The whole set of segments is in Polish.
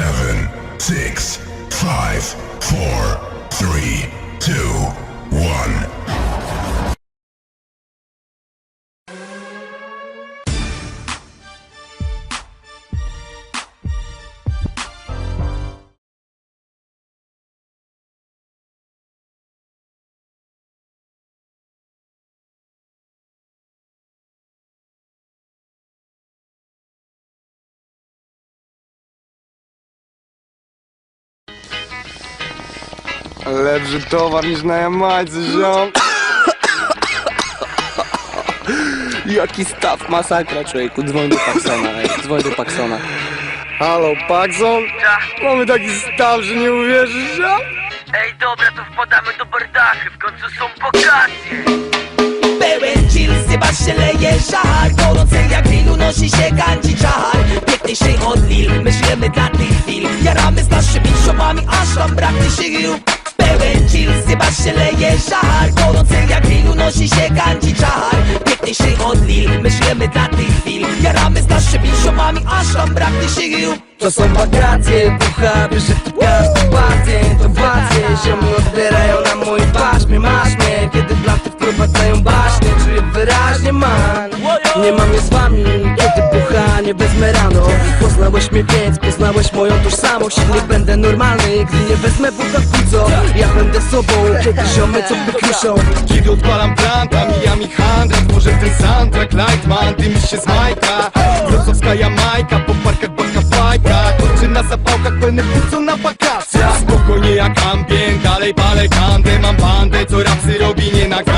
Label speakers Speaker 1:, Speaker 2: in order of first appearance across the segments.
Speaker 1: seven, six, five, four,
Speaker 2: Lepszy towar niż na Jamajce, ziom.
Speaker 3: Jaki staw, masakra człowieku, dzwoń do Paxona, ej, dzwoń do Paxona.
Speaker 2: Halo, Paxson? Mamy taki staw, że nie uwierzysz, ziom.
Speaker 4: Ej, dobra, to wpadamy do bardachy, w końcu są wakacje.
Speaker 5: Pełen chill, chyba się leje żar Gorący jak grill, unosi się ganci czar Piękniejszy od Lil, myślimy dla tych chwil Jaramy z naszymi ziomami, aż nam braknie sił Pełen chill, chyba się leje żar. Gorący jak grill, unosi się ganci czar. Piękniejszy od Lil, myślimy dla tych chwil. Jaramy z naszymi ziomami, aż nam braknie sił.
Speaker 2: To są wakacje, bucha, bierze tu wyraźnie, man. Nie mam je z wami, kiedy bucha, nie wezmę rano Poznałeś mnie więc, poznałeś moją tożsamość. Nie będę normalny, gdy nie wezmę bucha w pico Ja będę sobą, kiedy ziomy co wykruszą
Speaker 6: Kiedy odpalam planta, mija mi handra Tworzę ten soundtrack, Lightman, dymi się z Majka. Wrocławska Jamajka, po parkach baka fajka. Kończy na zapałkach, pełne płuco na wakacjach. Spokojnie jak ambient, dalej palę kandę. Mam bandę, co rapsy robi nienagannie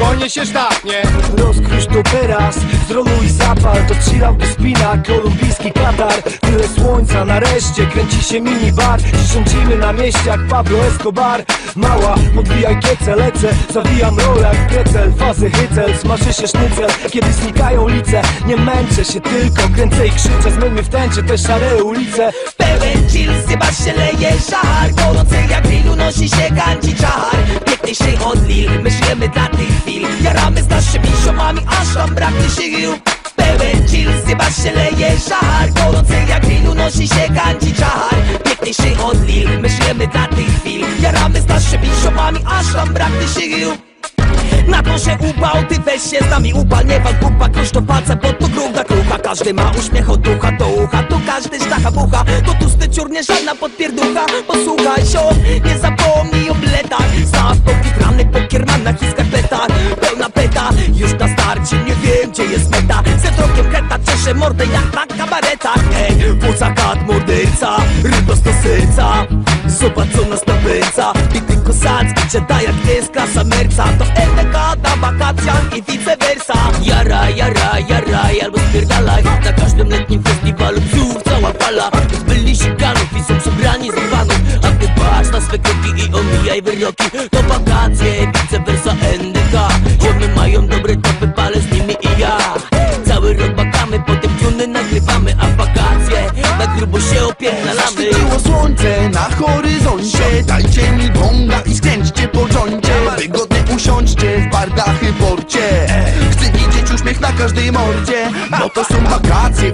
Speaker 6: niespokojnie się sztapnie
Speaker 7: Rozkrusz to teraz, zroluj zapal. To chillout i spina, kolumbijski Katar. Tyle słońca, nareszcie kręci się minibar. Dziś rządzimy na mieście jak Pablo Escobar. Mała, podbijaj kiece, lecę. Zawijam rolę jak precel, fazy hycel Smaży się sznycel, kiedy znikają lice Nie męczę się tylko, kręcę i krzyczę. Zmyjmy w tęczy te szare ulice.
Speaker 5: Pełen chill, chyba się leje żar. Gorący jak grill, unosi się ganci czar. Piękniejszy od Lil, myślimy dla aż nam braknie sił. Pełen chill, chyba się leje żar Gorący jak grill, unosi się ganci czar Piękniejszy od Lil, myślimy dla tych chwil Jaramy z naszymi ziomami, aż nam braknie sił. Na to się upał, ty weź się z nami upal. Nie wal pupa, klucz to palce, bo to gruba krucha. Każdy ma uśmiech od ducha do ucha Tu każdy sztacha bucha. To tłusty ciur, nie żadna podpierducha. Posłuchaj się, nie zapomnij o bletach Staw poki rany, pokiermanach i skarpetach Pełna peta, już na starcie nie wiem gdzie jest meta. Z wzrokiem kreta cieszę mordę jak na kabaretach Ej, płuca kat, morderca, rybos do serca. Zobacz co nas napędza. Bity kozacki, czyta jak to jest klasa merca. To LDK na wakacjach i vice versa. Jaraj, jaraj, jaraj albo spierdalaj Na każdym letnim festiwalu psów cała fala. Zbyli ganów i są przebrani z panów A ty patrz na swe kroki i omijaj wyroki. To wakacje, wakacje. Na grubo się opierdalamy.
Speaker 8: Świeciło słońce na horyzoncie. Dajcie mi bonga i skręćcie po dżoncie Wygodnie usiądźcie w bardachy porcie. Chcę widzieć uśmiech na każdej mordzie. Bo to są wakacje